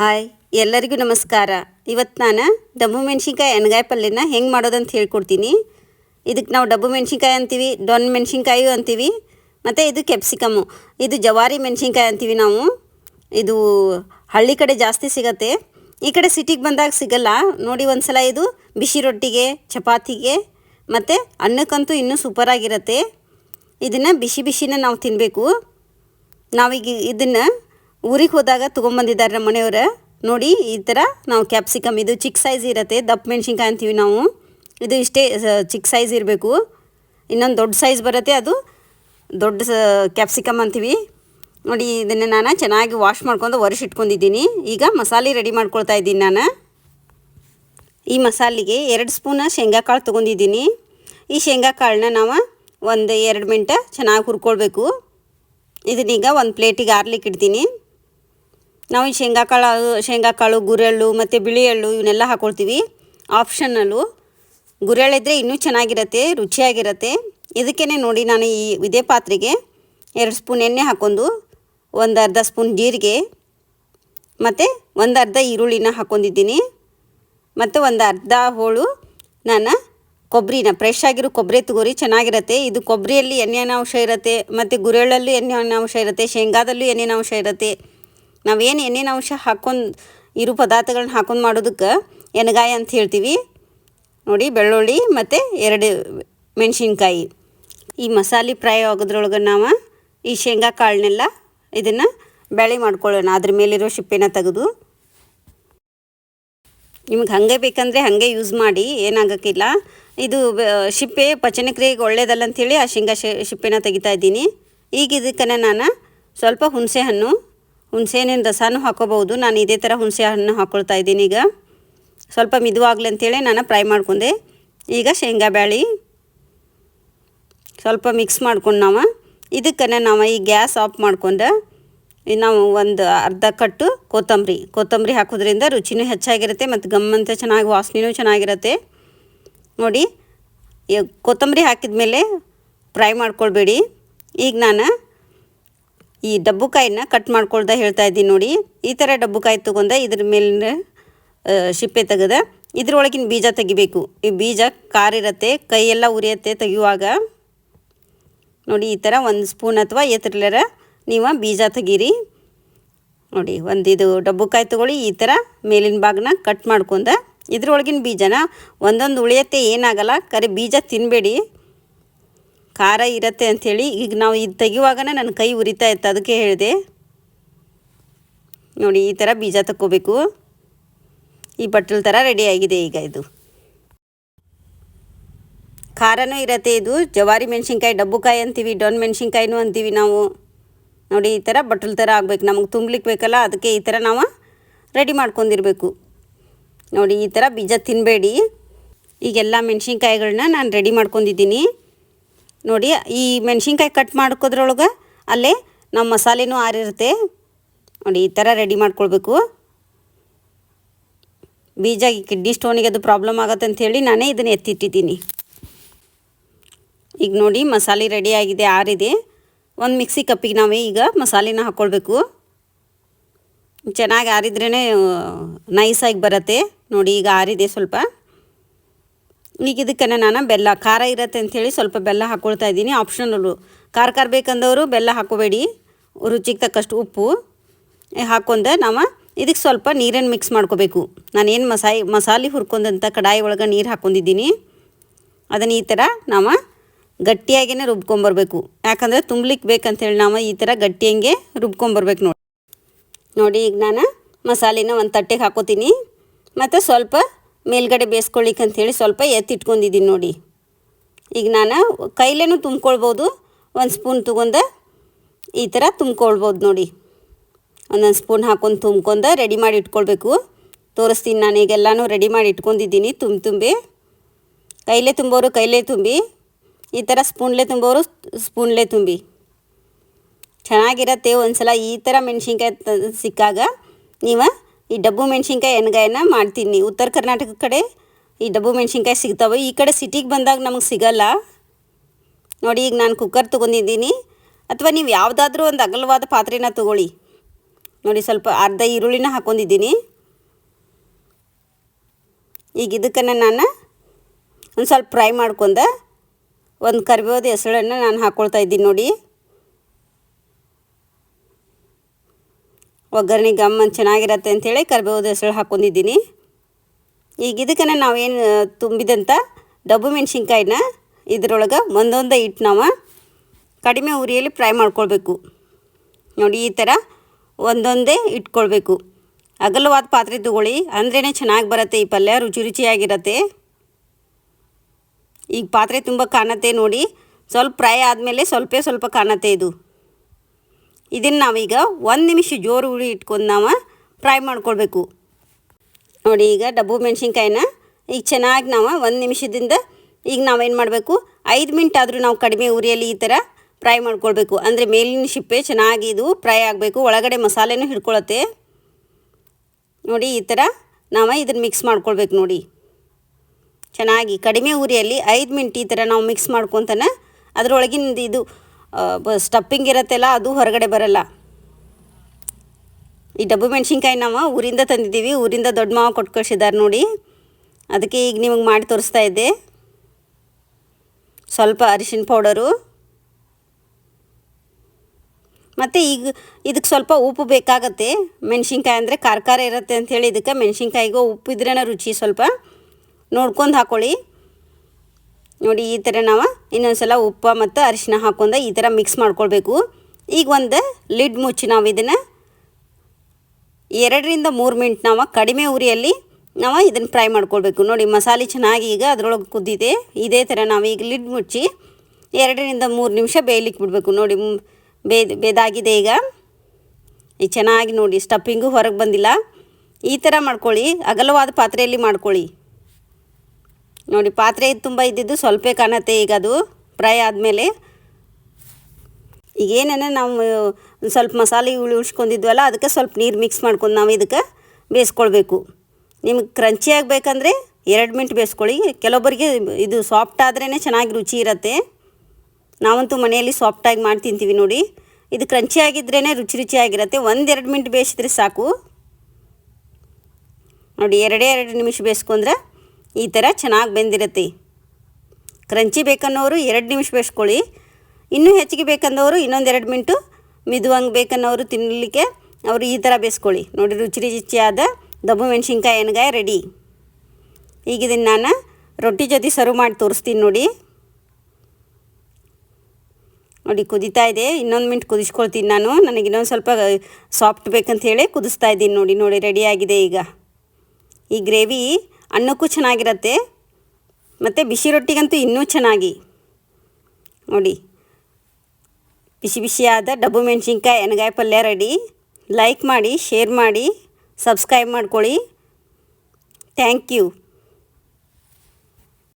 Hi, ಎಲ್ಲರಿಗೂ ನಮಸ್ಕಾರ. ಇವತ್ತು ನಾನು ಡಬ್ಬು ಮೆಣಸಿನ್ಕಾಯಿ ಎಣ್ಗಾಯಿ ಪಲ್ಯನ ಹೆಂಗೆ ಮಾಡೋದಂತ ಹೇಳ್ಕೊಡ್ತೀನಿ. ಇದಕ್ಕೆ ನಾವು ಡಬ್ಬು ಮೆಣಸಿನ್ಕಾಯಿ ಅಂತೀವಿ ಡೊನ್ ಮೆಣಸಿನ್ಕಾಯಿ ಅಂತೀವಿ, ಮತ್ತು ಇದು ಕೆಪ್ಸಿಕಮ್ಮು ಇದು ಜವಾರಿ ಮೆಣಸಿನ್ಕಾಯಿ ಅಂತೀವಿ ನಾವು. ಇದು ಹಳ್ಳಿ ಕಡೆ ಜಾಸ್ತಿ ಸಿಗತ್ತೆ. ಈ ಕಡೆ ಸಿಟಿಗೆ ಬಂದಾಗ ಸಿಗಲ್ಲ. ನೋಡಿ ಒಂದು ಸಲ ಇದು ಬಿಸಿ ರೊಟ್ಟಿಗೆ, ಚಪಾತಿಗೆ, ಮತ್ತು ಅನ್ನಕ್ಕಂತೂ ಇನ್ನೂ ಸೂಪರಾಗಿರುತ್ತೆ. ಇದನ್ನು ಬಿಸಿ ಬಿಸಿನ ನಾವು ತಿನ್ನಬೇಕು ನಾವೀಗ ಇದನ್ನು ಊರಿಗೆ ಹೋದಾಗ ತೊಗೊಂಬಂದಿದ್ದಾರೆ ನಮ್ಮ ಮನೆಯವ್ರೆ. ನೋಡಿ, ಈ ಥರ ನಾವು ಕ್ಯಾಪ್ಸಿಕಮ್ ಇದು ಚಿಕ್ಕ ಸೈಜ್ ಇರುತ್ತೆ, ದಪ್ಪ ಮೆಣಸಿನ್ಕಾಯಿ ಅಂತೀವಿ ನಾವು. ಇದು ಇಷ್ಟೇ ಚಿಕ್ಕ ಸೈಜ್ ಇರಬೇಕು. ಇನ್ನೊಂದು ದೊಡ್ಡ ಸೈಜ್ ಬರುತ್ತೆ, ಅದು ದೊಡ್ಡ ಕ್ಯಾಪ್ಸಿಕಮ್ ಅಂತೀವಿ. ನೋಡಿ, ಇದನ್ನು ನಾನು ಚೆನ್ನಾಗಿ ವಾಶ್ ಮಾಡ್ಕೊಂಡು ಒರೆಸಿ ಇಟ್ಕೊಂಡಿದ್ದೀನಿ. ಈಗ ಮಸಾಲೆ ರೆಡಿ ಮಾಡ್ಕೊಳ್ತಾ ಇದ್ದೀನಿ ನಾನು. ಈ ಮಸಾಲೆಗೆ ಎರಡು ಸ್ಪೂನ ಶೇಂಗಾ ಕಾಳು ತೊಗೊಂಡಿದ್ದೀನಿ. ಈ ಶೇಂಗಾ ಕಾಳನ್ನ ನಾವು ಒಂದು ಎರಡು ಮಿನಿಟ ಚೆನ್ನಾಗಿ ಹುರ್ಕೊಳ್ಬೇಕು. ಇದನ್ನೀಗ ಒಂದು ಪ್ಲೇಟಿಗೆ ಆರ್ಲಿಕ್ಕೆ ಇಡ್ತೀನಿ. ನಾವು ಈ ಶೇಂಗಾ ಕಾಳು ಗುರೆಳ್ಳು ಮತ್ತು ಬಿಳಿ ಎಳ್ಳು ಇವನ್ನೆಲ್ಲ ಹಾಕ್ಕೊಳ್ತೀವಿ ಆಪ್ಷನಲ್ಲು ಗುರೆಳ್ಳಿದ್ರೆ ಇನ್ನೂ ಚೆನ್ನಾಗಿರತ್ತೆ, ರುಚಿಯಾಗಿರತ್ತೆ. ಇದಕ್ಕೇ ನೋಡಿ ನಾನು ಈ ಇದೇ ಪಾತ್ರೆಗೆ ಎರಡು ಸ್ಪೂನ್ ಎಣ್ಣೆ ಹಾಕ್ಕೊಂಡು, ಒಂದು ಅರ್ಧ ಸ್ಪೂನ್ ಜೀರಿಗೆ ಮತ್ತು ಒಂದು ಅರ್ಧ ಈರುಳ್ಳಿನ ಹಾಕ್ಕೊಂಡಿದ್ದೀನಿ ಮತ್ತು ಒಂದು ಅರ್ಧ ಹೋಳು ನಾನು ಕೊಬ್ಬರಿನ ಫ್ರೆಶ್ ಆಗಿರೋ ಕೊಬ್ಬರಿ ತಗೋರಿ, ಚೆನ್ನಾಗಿರುತ್ತೆ. ಇದು ಕೊಬ್ಬರಿಯಲ್ಲಿ ಎಣ್ಣೆನ ಅಂಶ ಇರುತ್ತೆ, ಮತ್ತು ಗುರೆಳ್ಳಲ್ಲೂ ಎಣ್ಣೆ ಅಂಶ ಇರುತ್ತೆ, ಶೇಂಗಾದಲ್ಲೂ ಎಣ್ಣೆನ ಅಂಶ ಇರುತ್ತೆ. ನಾವೇನು ಏನೇನು ಅಂಶ ಹಾಕ್ಕೊಂಡು ಇರು ಪದಾರ್ಥಗಳನ್ನ ಹಾಕೊಂಡು ಮಾಡೋದಕ್ಕೆ ಎಣ್ಗಾಯಿ ಅಂತ ಹೇಳ್ತೀವಿ. ನೋಡಿ, ಬೆಳ್ಳುಳ್ಳಿ ಮತ್ತು ಎರಡು ಮೆಣಸಿನ್ಕಾಯಿ. ಈ ಮಸಾಲೆ ಫ್ರೈ ಆಗೋದ್ರೊಳಗೆ ನಾವು ಈ ಶೇಂಗಾ ಕಾಳನ್ನೆಲ್ಲ ಇದನ್ನು ಬೇಳೆ ಮಾಡ್ಕೊಳ್ಳೋಣ. ಅದ್ರ ಮೇಲಿರೋ ಸಿಪ್ಪೆನ ತೆಗೆದು. ನಿಮ್ಗೆ ಹಾಗೆ ಬೇಕಂದರೆ ಹಾಗೆ ಯೂಸ್ ಮಾಡಿ, ಏನಾಗೋಕ್ಕಿಲ್ಲ. ಇದು ಶಿಪ್ಪೆ ಪಚನಕ್ರಿಯೆಗೆ ಒಳ್ಳೇದಲ್ಲ ಅಂಥೇಳಿ ಆ ಶೇಂಗಾ ಶಿಪ್ಪೆನ ತೆಗಿತಾ ಇದ್ದೀನಿ. ಈಗ ಇದಕ್ಕೆ ನಾನು ಸ್ವಲ್ಪ ಹುಣಸೆ ಹಣ್ಣು ಹುಣಸೆ ಹಣ್ಣಿನ ರಸನೂ ಹಾಕೋಬಹುದು. ನಾನು ಇದೇ ಥರ ಹುಣಸೆ ಹಣ್ಣು ಹಾಕ್ಕೊಳ್ತಾ ಇದ್ದೀನಿ ಈಗ. ಸ್ವಲ್ಪ ಮಿದುವಾಗಲಿ ಅಂತೇಳಿ ನಾನು ಫ್ರೈ ಮಾಡ್ಕೊಂಡೆ. ಈಗ ಶೇಂಗಾ ಬ್ಯಾಳಿ ಸ್ವಲ್ಪ ಮಿಕ್ಸ್ ಮಾಡ್ಕೊಂಡು ನಾವು. ಇದಕ್ಕೆ ನಾವು ಈ ಗ್ಯಾಸ್ ಆಫ್ ಮಾಡ್ಕೊಂಡು ನಾವು ಒಂದು ಅರ್ಧ ಕಟ್ಟು ಕೊತ್ತಂಬರಿ. ಕೊತ್ತಂಬರಿ ಹಾಕೋದ್ರಿಂದ ರುಚಿನೂ ಹೆಚ್ಚಾಗಿರುತ್ತೆ ಮತ್ತು ಗಮ್ಮಂತ ಚೆನ್ನಾಗಿ ವಾಸನೆಯೂ ಚೆನ್ನಾಗಿರುತ್ತೆ. ನೋಡಿ ಕೊತ್ತಂಬರಿ ಹಾಕಿದ ಮೇಲೆ ಫ್ರೈ ಮಾಡ್ಕೊಳ್ಬೇಡಿ. ಈಗ ನಾನು ಈ ಡಬ್ಬುಕಾಯಿನ ಕಟ್ ಮಾಡ್ಕೊಳ್ದ ಹೇಳ್ತಾ ಇದ್ದೀನಿ ನೋಡಿ. ಈ ಥರ ಡಬ್ಬುಕಾಯಿ ತೊಗೊಂಡ ಇದ್ರ ಮೇಲಿನ ಶಿಪ್ಪೆ ತೆಗೆದ ಇದ್ರೊಳಗಿನ ಬೀಜ ತೆಗಿಬೇಕು. ಈ ಬೀಜ ಕಾರಿರತ್ತೆ, ಕೈಯೆಲ್ಲ ಉರಿಯತ್ತೆ ತೆಗೆಯುವಾಗ. ನೋಡಿ, ಈ ಥರ ಒಂದು ಸ್ಪೂನ್ ಅಥವಾ ಎತ್ತರಲರ ನೀವು ಬೀಜ ತೆಗೀರಿ. ನೋಡಿ ಒಂದು ಇದು ಡಬ್ಬುಕಾಯಿ ತೊಗೊಳ್ಳಿ, ಈ ಥರ ಮೇಲಿನ ಭಾಗನ ಕಟ್ ಮಾಡ್ಕೊಂಡ ಇದ್ರೊಳಗಿನ ಬೀಜನ ಒಂದೊಂದು ಉಳಿಯತ್ತೆ, ಏನಾಗಲ್ಲ, ಕರೆ ಬೀಜ ತಿನ್ನಬೇಡಿ ಖಾರ ಇರತ್ತೆ ಅಂಥೇಳಿ ಈಗ ನಾವು ಇದು ತೆಗಿಯುವಾಗನೇ ನನ್ನ ಕೈ ಉರಿತಾ ಇತ್ತು, ಅದಕ್ಕೆ ಹೇಳಿದೆ. ನೋಡಿ, ಈ ಥರ ಬೀಜ ತಕ್ಕೋಬೇಕು. ಈ ಬಟ್ಟಲು ಥರ ರೆಡಿಯಾಗಿದೆ ಈಗ ಇದು. ಖಾರನೂ ಇರತ್ತೆ ಇದು. ಜವಾರಿ ಮೆಣಸಿನ್ಕಾಯಿ, ಡಬ್ಬುಕಾಯಿ ಅಂತೀವಿ, ಡೊನ್ ಮೆಣಸಿನ್ಕಾಯಿನೂ ಅಂತೀವಿ ನಾವು. ನೋಡಿ, ಈ ಥರ ಬಟ್ಟಲು ಥರ ಆಗಬೇಕು. ನಮಗೆ ತುಂಬಲಿಕ್ಕೆ ಬೇಕಲ್ಲ, ಅದಕ್ಕೆ ಈ ಥರ ನಾವು ರೆಡಿ ಮಾಡ್ಕೊಂಡಿರಬೇಕು. ನೋಡಿ, ಈ ಥರ ಬೀಜ ತಿನ್ನಬೇಡಿ ಈಗೆಲ್ಲ ಮೆಣಸಿನ್ಕಾಯಿಗಳನ್ನ ನಾನು ರೆಡಿ ಮಾಡ್ಕೊಂಡಿದ್ದೀನಿ. ನೋಡಿ, ಈ ಮೆಣಸಿನ್ಕಾಯಿ ಕಟ್ ಮಾಡ್ಕೋದ್ರೊಳಗೆ ಅಲ್ಲೇ ನಮ್ಮ ಮಸಾಲೆನೂ ಆರಿರುತ್ತೆ. ನೋಡಿ, ಈ ಥರ ರೆಡಿ ಮಾಡ್ಕೊಳ್ಬೇಕು. ಬೀಜ ಈ ಕಿಡ್ನಿ ಸ್ಟೋನಿಗೆ ಅದು ಪ್ರಾಬ್ಲಮ್ ಆಗತ್ತೆ ಅಂಥೇಳಿ ನಾನೇ ಇದನ್ನು ಎತ್ತಿಟ್ಟಿದ್ದೀನಿ. ಈಗ ನೋಡಿ, ಮಸಾಲೆ ರೆಡಿ ಆಗಿದೆ, ಆರಿದೆ. ಒಂದು ಮಿಕ್ಸಿ ಕಪ್ಪಿಗೆ ನಾವೇ ಈಗ ಮಸಾಲೆನ ಹಾಕ್ಕೊಳ್ಬೇಕು ಚೆನ್ನಾಗಿ ಆರಿದ್ರೇ ನೈಸಾಗಿ ಬರುತ್ತೆ. ನೋಡಿ, ಈಗ ಆರಿದೆ ಸ್ವಲ್ಪ. ಈಗ ಇದಕ್ಕೆ ನಾನು ಬೆಲ್ಲ, ಖಾರ ಇರತ್ತೆ ಅಂಥೇಳಿ ಸ್ವಲ್ಪ ಬೆಲ್ಲ ಹಾಕ್ಕೊಳ್ತಾ ಇದ್ದೀನಿ. ಆಪ್ಷನಲ್ಲು ಖಾರ ಖಾರ ಬೇಕಂದವರು ಬೆಲ್ಲ ಹಾಕೋಬೇಡಿ ರುಚಿಗೆ ತಕ್ಕಷ್ಟು ಉಪ್ಪು ಹಾಕೊಂಡು ನಾವು ಇದಕ್ಕೆ ಸ್ವಲ್ಪ ನೀರನ್ನು ಮಿಕ್ಸ್ ಮಾಡ್ಕೋಬೇಕು. ನಾನೇನು ಮಸಾಯಿ, ಮಸಾಲೆ ಹುರ್ಕೊಂಡಂಥ ಕಡಾಯಿ ಒಳಗೆ ನೀರು ಹಾಕ್ಕೊಂಡಿದ್ದೀನಿ. ಅದನ್ನು ಈ ಥರ ನಾವು ಗಟ್ಟಿಯಾಗೇ ರುಬ್ಕೊಂಬರ್ಬೇಕು. ಯಾಕಂದರೆ ತುಂಬಲಿಕ್ಕೆ ಬೇಕಂಥೇಳಿ ನಾವು ಈ ಥರ ಗಟ್ಟಿಯಂಗೆ ರುಬ್ಕೊಂಬರ್ಬೇಕು ನೋಡಿ. ನೋಡಿ ಈಗ ನಾನು ಮಸಾಲೆನ ಒಂದು ತಟ್ಟೆಗೆ ಹಾಕೋತೀನಿ. ಮತ್ತು ಸ್ವಲ್ಪ ಮೇಲ್ಗಡೆ ಬೇಯಿಸ್ಕೊಳ್ಳಿಕ್ಕೆ ಅಂಥೇಳಿ ಸ್ವಲ್ಪ ಎತ್ತಿಟ್ಕೊಂಡಿದ್ದೀನಿ ನೋಡಿ. ಈಗ ನಾನು ಕೈಲೇನು ತುಂಬ್ಕೊಳ್ಬೋದು, ಒಂದು ಸ್ಪೂನ್ ತೊಗೊಂಡು ಈ ಥರ ತುಂಬ್ಕೊಳ್ಬೋದು ನೋಡಿ. ಒಂದೊಂದು ಸ್ಪೂನ್ ಹಾಕೊಂಡು ತುಂಬ್ಕೊಂಡು ರೆಡಿ ಮಾಡಿ ಇಟ್ಕೊಳ್ಬೇಕು. ತೋರಿಸ್ತೀನಿ ನಾನು ಈಗೆಲ್ಲನೂ ರೆಡಿ ಮಾಡಿ ಇಟ್ಕೊಂಡಿದ್ದೀನಿ ತುಂಬ ತುಂಬಿ. ಕೈಲೇ ತುಂಬೋರು ಕೈಲೇ ತುಂಬಿ. ಈ ಥರ ಸ್ಪೂನ್ಲೇ ತುಂಬೋರು ಸ್ಪೂನ್ಲೇ ತುಂಬಿ. ಚೆನ್ನಾಗಿರತ್ತೆ ಒಂದು ಸಲ ಈ ಥರ ಮೆಣಸಿನ್ಕಾಯಿ ಸಿಕ್ಕಾಗ. ನೀವು ಈ ಡಬ್ಬು ಮೆಣಸಿನ್ಕಾಯಿ ಎಣ್ಗಾಯನ್ನ ಮಾಡ್ತೀನಿ. ಉತ್ತರ ಕರ್ನಾಟಕ ಕಡೆ ಈ ಡಬ್ಬು ಮೆಣಸಿನ್ಕಾಯಿ ಸಿಗ್ತಾವೆ. ಈ ಕಡೆ ಸಿಟಿಗೆ ಬಂದಾಗ ನಮಗೆ ಸಿಗಲ್ಲ. ನೋಡಿ, ಈಗ ನಾನು ಕುಕ್ಕರ್ ತೊಗೊಂಡಿದ್ದೀನಿ. ಅಥವಾ ನೀವು ಯಾವುದಾದ್ರೂ ಒಂದು ಅಗಲವಾದ ಪಾತ್ರೆನ ತೊಗೊಳ್ಳಿ. ನೋಡಿ, ಸ್ವಲ್ಪ ಅರ್ಧ ಈರುಳ್ಳಿನ ಹಾಕ್ಕೊಂಡಿದ್ದೀನಿ ಈಗ ಇದಕ್ಕನ್ನು ನಾನು ಒಂದು ಸ್ವಲ್ಪ ಫ್ರೈ ಮಾಡ್ಕೊಂಡ ಒಂದು ಕರಿಬೇವದ ಹೆಸಳನ್ನು ನಾನು ಹಾಕ್ಕೊಳ್ತಾ ಇದ್ದೀನಿ ನೋಡಿ. ಒಗ್ಗರಣೆ ಗಮ್ಮ ಚೆನ್ನಾಗಿರತ್ತೆ ಅಂಥೇಳಿ ಕರಿಬೇವು ಹೆಸರು ಹಾಕ್ಕೊಂಡಿದ್ದೀನಿ ಈಗ ಇದಕ್ಕನ್ನು ನಾವೇನು ತುಂಬಿದಂಥ ಡಬ್ಬು ಮೆಣಸಿನ್ಕಾಯಿನ ಇದರೊಳಗೆ ಒಂದೊಂದೇ ಇಟ್ಟು ನಾವು ಕಡಿಮೆ ಉರಿಯಲ್ಲಿ ಫ್ರೈ ಮಾಡ್ಕೊಳ್ಬೇಕು. ನೋಡಿ, ಈ ಥರ ಒಂದೊಂದೇ ಇಟ್ಕೊಳ್ಬೇಕು. ಅಗಲವಾದ ಪಾತ್ರೆ ತಗೊಳ್ಳಿ. ಅಂದ್ರೇ ಚೆನ್ನಾಗಿ ಬರುತ್ತೆ ಈ ಪಲ್ಯ, ರುಚಿ ರುಚಿಯಾಗಿರತ್ತೆ. ಈಗ ಪಾತ್ರೆ ತುಂಬ ಕಾಣತ್ತೆ ನೋಡಿ. ಸ್ವಲ್ಪ ಫ್ರೈ ಆದಮೇಲೆ ಸ್ವಲ್ಪ ಸ್ವಲ್ಪ ಕಾಣತ್ತೆ ಇದು. ಇದನ್ನು ನಾವೀಗ ಒಂದು ನಿಮಿಷ ಜೋರು ಉಳಿ ಇಟ್ಕೊಂಡು ನಾವು ಫ್ರೈ ಮಾಡ್ಕೊಳ್ಬೇಕು. ನೋಡಿ ಈಗ ಡಬ್ಬು ಮೆಣಸಿನ್ಕಾಯಿನ ಈಗ ಚೆನ್ನಾಗಿ ನಾವು ಒಂದು ನಿಮಿಷದಿಂದ ಈಗ ನಾವೇನು ಮಾಡಬೇಕು? ಐದು ಮಿನಿಟ್ ಆದರೂ ನಾವು ಕಡಿಮೆ ಉರಿಯಲ್ಲಿ ಈ ಥರ ಫ್ರೈ ಮಾಡ್ಕೊಳ್ಬೇಕು. ಅಂದರೆ ಮೇಲಿನ ಶಿಪ್ಪೆ ಚೆನ್ನಾಗಿ ಇದು ಫ್ರೈ ಆಗಬೇಕು. ಒಳಗಡೆ ಮಸಾಲೆನೂ ಹಿಡ್ಕೊಳತ್ತೆ. ನೋಡಿ ಈ ಥರ ನಾವು ಇದನ್ನು ಮಿಕ್ಸ್ ಮಾಡ್ಕೊಳ್ಬೇಕು ನೋಡಿ. ಚೆನ್ನಾಗಿ ಕಡಿಮೆ ಉರಿಯಲ್ಲಿ ಐದು ಮಿನಿಟ್ ಈ ಥರ ನಾವು ಮಿಕ್ಸ್ ಮಾಡ್ಕೊತಾನೆ ಅದರೊಳಗಿಂದ ಇದು ಸ್ಟಪ್ಪಿಂಗ್ ಇರತ್ತೆಲ್ಲ, ಅದು ಹೊರಗಡೆ ಬರಲ್ಲ. ಈ ಡಬ್ಬು ಮೆಣಸಿನ್ಕಾಯಿ ನಾವು ಊರಿಂದ ತಂದಿದ್ದೀವಿ, ಊರಿಂದ ದೊಡ್ಡ ಮಾವ ಕೊಟ್ಟು ನೋಡಿ. ಅದಕ್ಕೆ ಈಗ ನಿಮಗೆ ಮಾಡಿ ತೋರಿಸ್ತಾ ಇದ್ದೆ. ಸ್ವಲ್ಪ ಅರಿಶಿನ ಪೌಡರು. ಮತ್ತು ಈಗ ಇದಕ್ಕೆ ಸ್ವಲ್ಪ ಉಪ್ಪು ಬೇಕಾಗತ್ತೆ. ಮೆಣಸಿನ್ಕಾಯಿ ಅಂದರೆ ಖಾರ ಖಾರ ಇರುತ್ತೆ ಅಂಥೇಳಿ ಇದಕ್ಕೆ ಮೆಣಸಿನ್ಕಾಯಿಗೂ ಉಪ್ಪು ಇದ್ರೇ ರುಚಿ ಸ್ವಲ್ಪ ನೋಡ್ಕೊಂಡು ಹಾಕ್ಕೊಳ್ಳಿ ನೋಡಿ, ಈ ಥರ ನಾವು ಇನ್ನೊಂದು ಸಲ ಉಪ್ಪು ಮತ್ತು ಅರಿಶಿನ ಹಾಕೊಂಡು ಈ ಥರ ಮಿಕ್ಸ್ ಮಾಡ್ಕೊಳ್ಬೇಕು. ಈಗ ಒಂದು ಲಿಡ್ ಮುಚ್ಚಿ ನಾವು ಇದನ್ನು. ಎರಡರಿಂದ ಮೂರು ಮಿನಿಟ್ ನಾವು ಕಡಿಮೆ ಉರಿಯಲ್ಲಿ ನಾವು ಇದನ್ನು ಫ್ರೈ ಮಾಡ್ಕೊಳ್ಬೇಕು. ನೋಡಿ, ಮಸಾಲೆ ಚೆನ್ನಾಗಿ ಈಗ ಅದರೊಳಗೆ ಕುದ್ದಿದೆ. ಇದೇ ಥರ ನಾವು ಈಗ ಲಿಡ್ ಮುಚ್ಚಿ ಎರಡರಿಂದ ಮೂರು ನಿಮಿಷ ಬೇಯಲಿಕ್ಕೆ ಬಿಡಬೇಕು. ನೋಡಿ ಬೇದ್, ಬೇದಾಗಿದೆ ಈಗ. ಚೆನ್ನಾಗಿ ನೋಡಿ ಸ್ಟಫಿಂಗು ಹೊರಗೆ ಬಂದಿಲ್ಲ. ಈ ಥರ ಮಾಡ್ಕೊಳ್ಳಿ. ಅಗಲವಾದ ಪಾತ್ರೆಯಲ್ಲಿ ಮಾಡ್ಕೊಳ್ಳಿ. ನೋಡಿ, ಪಾತ್ರೆ ತುಂಬ ಇದ್ದಿದ್ದು ಸ್ವಲ್ಪ ಕಾಣತ್ತೆ ಈಗ ಅದು. ಫ್ರೈ ಆದಮೇಲೆ ಈಗೇನ ನಾವು ಒಂದು ಸ್ವಲ್ಪ ಮಸಾಲೆ ಉಳಿ ಉಳಿಸ್ಕೊಂಡಿದ್ವಲ್ಲ ಅದಕ್ಕೆ ಸ್ವಲ್ಪ ನೀರು ಮಿಕ್ಸ್ ಮಾಡ್ಕೊಂಡು ನಾವು ಇದಕ್ಕೆ ಬೇಯಿಸ್ಕೊಳ್ಬೇಕು. ನಿಮಗೆ ಕ್ರಂಚಿ ಆಗಬೇಕಂದ್ರೆ ಎರಡು ಮಿನಿಟ್ ಬೇಯಿಸ್ಕೊಳ್ಳಿ. ಕೆಲವೊಬ್ಬರಿಗೆ ಇದು ಸಾಫ್ಟ್ ಆದ್ರೇ ಚೆನ್ನಾಗಿ ರುಚಿ ಇರುತ್ತೆ. ನಾವಂತೂ ಮನೆಯಲ್ಲಿ ಸಾಫ್ಟಾಗಿ ಮಾಡಿ ತಿಂತೀವಿ ನೋಡಿ. ಇದು ಕ್ರಂಚಿ ಆಗಿದ್ರೇ ರುಚಿ ರುಚಿಯಾಗಿರುತ್ತೆ ಒಂದೆರಡು ಮಿನಿಟ್ ಬೇಯಿಸಿದ್ರೆ ಸಾಕು. ನೋಡಿ, ಎರಡೇ ಎರಡು ನಿಮಿಷ ಬೇಯಿಸ್ಕೊಂಡ್ರೆ ಈ ಥರ ಚೆನ್ನಾಗಿ ಬೆಂದಿರತ್ತೆ. ಕ್ರಂಚಿ ಬೇಕನ್ನೋರು ಎರಡು ನಿಮಿಷ ಬೇಯಿಸ್ಕೊಳ್ಳಿ. ಇನ್ನೂ ಹೆಚ್ಚಿಗೆ ಬೇಕಂದವರು ಇನ್ನೊಂದು ಎರಡು ಮಿನಿಟು ಮಿದುವಂಗೆ ಬೇಕನ್ನೋರು ತಿನ್ನಲಿಕ್ಕೆ ಅವರು ಈ ಥರ ಬೇಯಿಸ್ಕೊಳ್ಳಿ. ನೋಡಿ ರುಚಿ ರುಚಿಯಾದ ದಬ್ಬು ಮೆಣಸಿನ್ಕಾಯಿ ಎಣ್ಗಾಯಿ ರೆಡಿ. ಈಗ ಇದನ್ನು ನಾನು ರೊಟ್ಟಿ ಜೊತೆ ಸರ್ವ್ ಮಾಡಿ ತೋರಿಸ್ತೀನಿ ನೋಡಿ. ನೋಡಿ ಕುದೀತಾ ಇದೆ. ಇನ್ನೊಂದು ಮಿನಿಟ್ ಕುದಿಸ್ಕೊಳ್ತೀನಿ ನಾನು. ನನಗೆ ಇನ್ನೊಂದು ಸ್ವಲ್ಪ ಸಾಫ್ಟ್ ಬೇಕಂತ ಹೇಳಿ ಕುದಿಸ್ತಾ ಇದ್ದೀನಿ ನೋಡಿ. ನೋಡಿ ರೆಡಿಯಾಗಿದೆ ಈಗ. ಈ ಗ್ರೇವಿ ಅನ್ನಕ್ಕೂ ಚೆನ್ನಾಗಿರತ್ತೆ. ಮತ್ತು ಬಿಸಿ ರೊಟ್ಟಿಗಂತೂ ಇನ್ನೂ ಚೆನ್ನಾಗಿ. ನೋಡಿ. ಬಿಸಿ ಬಿಸಿಯಾದ ಡಬ್ಬು ಮೆಣಸಿನ್ಕಾಯಿ, ಎಣ್ಗಾಯಿ ಪಲ್ಯ ರೆಡಿ. ಲೈಕ್ ಮಾಡಿ ಶೇರ್ ಮಾಡಿ ಸಬ್ಸ್ಕ್ರೈಬ್ ಮಾಡ್ಕೊಳ್ಳಿ. Thank you